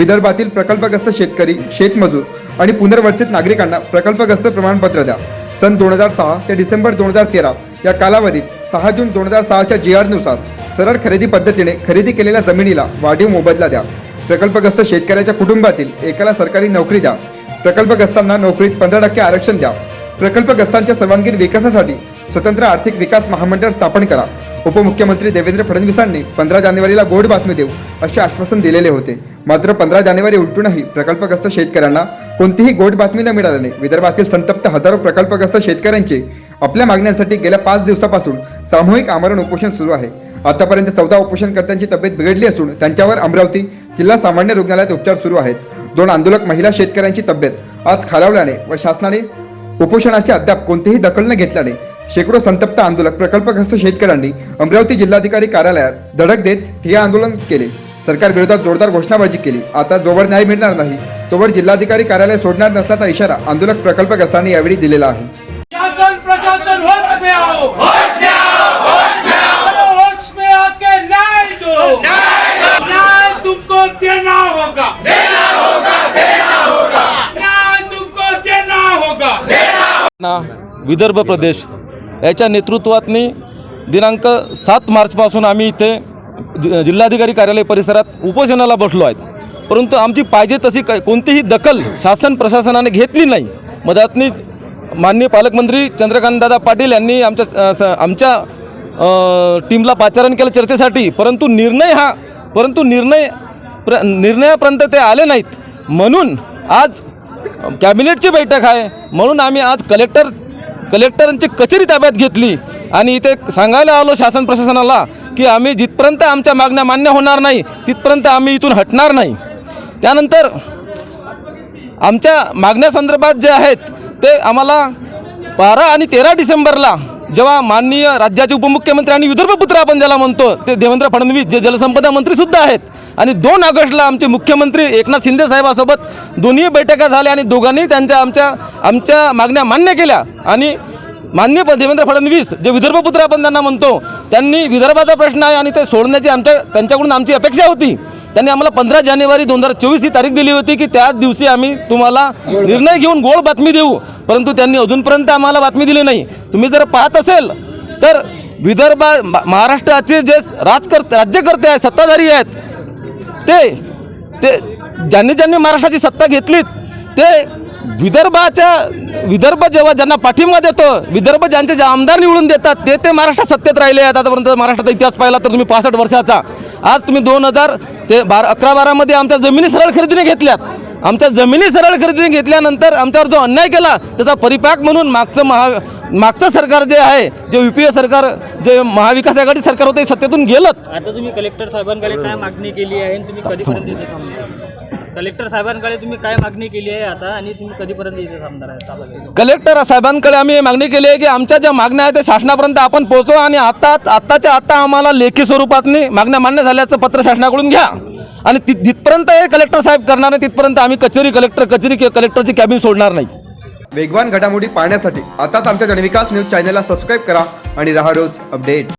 विदर्भातील प्रकल्पग्रस्त शेतकरी शेतमजूर आणि पुनर्वसित नागरिकांना प्रकल्पग्रस्त प्रमाणपत्र द्या. सन दोन हजार सहा ते डिसेंबर दोन हजार तेरा या कालावधीत सहा जून दोन हजार सहाच्या जी आरनुसार सरळ खरेदी पद्धतीने खरेदी केलेल्या जमिनीला वाढीव मोबदला द्या. प्रकल्पग्रस्त शेतकऱ्याच्या कुटुंबातील एकाला सरकारी नोकरी द्या. प्रकल्पग्रस्तांना नोकरीत पंधरा टक्के आरक्षण द्या. प्रकल्पग्रस्तांच्या सर्वांगीण विकासासाठी स्वतंत्र आर्थिक विकास महामंडळ स्थापन करा. उपमुख्यमंत्री देवेंद्र फडणवीसांनी पंधरा जानेवारीला गोड बातमी देऊ असे आश्वासन दिलेले होते. मात्र पंधरा जानेवारी उलटूनही प्रकल्पग्रस्त शेतकऱ्यांना कोणतीही गोड बातमी न मिळाल्याने विदर्भातील संतप्त हजारो प्रकल्पग्रस्त शेतकऱ्यांचे आपल्या मागण्यांसाठी गेल्या पाच दिवसापासून सामूहिक आमरण उपोषण सुरू आहे. आतापर्यंत चौदा उपोषणकर्त्यांची तब्येत बिघडली असून त्यांच्यावर अमरावती जिल्हा सामान्य रुग्णालयात उपचार सुरू आहेत. दोन आंदोलक महिला शेतकऱ्यांची तब्येत आज खालावल्याने व शासनाने उपोषणाची अद्याप कोणतीही दखल न घेतल्याने शेकडो संतप्त आंदोलक प्रकल्पग्रस्त शेतकऱ्यांनी अमरावती जिल्हाधिकारी कार्यालयात धडक देत ठिय्या आंदोलन केले. सरकार विरोधात जोरदार घोषणाबाजी केली. आता जोवर न्याय मिळणार नाही तोवर जिल्हाधिकारी कार्यालय सोडणार नसल्याचा इशारा आंदोलक प्रकल्पग्रस्तांनी यावेळी दिलेला आहे. शासन प्रशासन होश में आओ. होश में आओ होश में आओ. होश में आके न्याय दो. न्याय तुमको देना होगा. देना होगा देना होगा. न्याय तुमको देना होगा. ना विदर्भ प्रदेश याच्या नेतृत्वातनी दिनांक सात मार्चपासून आम्ही इथे जि- जिल्हाधिकारी कार्यालय परिसरात उपोषणाला बसलो आहेत. परंतु आमची पाहिजे तशी काय कोणतीही दखल शासन प्रशासनाने घेतली नाही. मधातनी माननीय पालकमंत्री चंद्रकांतदादा पाटील यांनी आमच्या आमच्या टीमला पाचारण केलं चर्चेसाठी. परंतु निर्णय हा परंतु निर्णय प्र निर्णयापर्यंत ते आले नाहीत. म्हणून आज कॅबिनेटची बैठक आहे. म्हणून आम्ही आज कलेक्टर कलेक्टरांची कचेरी ताब्यात घेतली. आणि इथे सांगायला आलो शासन प्रशासनाला की आम्ही जिथपर्यंत आमच्या मागण्या मान्य होणार नाही तिथपर्यंत आम्ही इथून हटणार नाही. त्यानंतर आमच्या मागण्यासंदर्भात जे आहेत ते आम्हाला बारा आणि तेरा डिसेंबरला जेव्हा माननीय राज्याचे उपमुख्यमंत्री आणि विदर्भपुत्र आपण ज्याला म्हणतो ते देवेंद्र फडणवीस जे जलसंपदा मंत्रीसुद्धा आहेत. आणि दोन ऑगस्टला आमचे मुख्यमंत्री एकनाथ शिंदे साहेबासोबत दोन्ही बैठका झाल्या आणि दोघांनी त्यांच्या आमच्या आमच्या मागण्या मान्य केल्या. आणि मान्य प- देवेंद्र फडणवीस जे विदर्भपुत्र आपण त्यांना म्हणतो त्यांनी विदर्भाचा प्रश्न आहे आणि ते सोडण्याची आमच्या त्यांच्याकडून आमची अपेक्षा होती. त्यांनी आम्हाला पंधरा जानेवारी दोन हजार चोवीस ही तारीख दिली होती की त्याच दिवशी आम्ही तुम्हाला निर्णय घेऊन गोड बातमी देऊ. परंतु त्यांनी अजूनपर्यंत आम्हाला बातमी दिली नाही. तुम्ही जर पाहत असेल तर विदर्भा महाराष्ट्राचे जे राजकर्ते राज्यकर्ते आहेत सत्ताधारी आहेत ते ते ज्यांनी ज्यांनी महाराष्ट्राची सत्ता घेतलीत ते विदर्भाच्या विदर्भ जेव्हा ज्यांना पाठिंबा देतो विदर्भ ज्यांचे जे आमदार निवडून देतात ते ते महाराष्ट्रात सत्तेत राहिले आहेत. आतापर्यंत महाराष्ट्राचा इतिहास पाहिला तर तुम्ही पासष्ट वर्षाचा. आज तुम्ही दोन हजार ते बारा अकरा बारामध्ये आमच्या जमिनी सरळ खरेदीने घेतल्यात. आमच्या जमिनी सरळ खरेदीने घेतल्यानंतर आमच्यावर जो अन्याय केला त्याचा परिपाक म्हणून मागचं महा मागचं सरकार जे आहे जे यू पी ए सरकार जे महाविकास आघाडी सरकार होते सत्तेतून गेलं आता तुम्ही कलेक्टर साहेबांकडे काय मागणी केली आहे तुम्ही कधीपर्यंत कलेक्टर साहेबांकडे तुम्ही काय मागणी केली आहे आता? आणि तुम्ही कधीपर्यंत इथे थांबणार आहे? कलेक्टर साहेबांकडे आम्ही हे मागणी केली आहे की आमच्या ज्या मागण्या आहेत त्या शासनापर्यंत आपण पोहोचू आणि आता आत्ताच्या आत्ता आम्हाला लेखी स्वरूपातनी मागण्या मान्य झाल्याचं पत्र शासनाकडून घ्या. आणि ति जिथपर्यंत हे कलेक्टर साहेब करणार नाही तिथपर्यंत आम्ही कचेरी कलेक्टर कचेरी कि- कलेक्टरची कॅबिन सोडणार नाही. वेगवान घडामोडी पाहण्यासाठी आताच आमच्या जनविकास न्यूज चॅनलला सबस्क्राईब करा आणि रहा रोज अपडेट.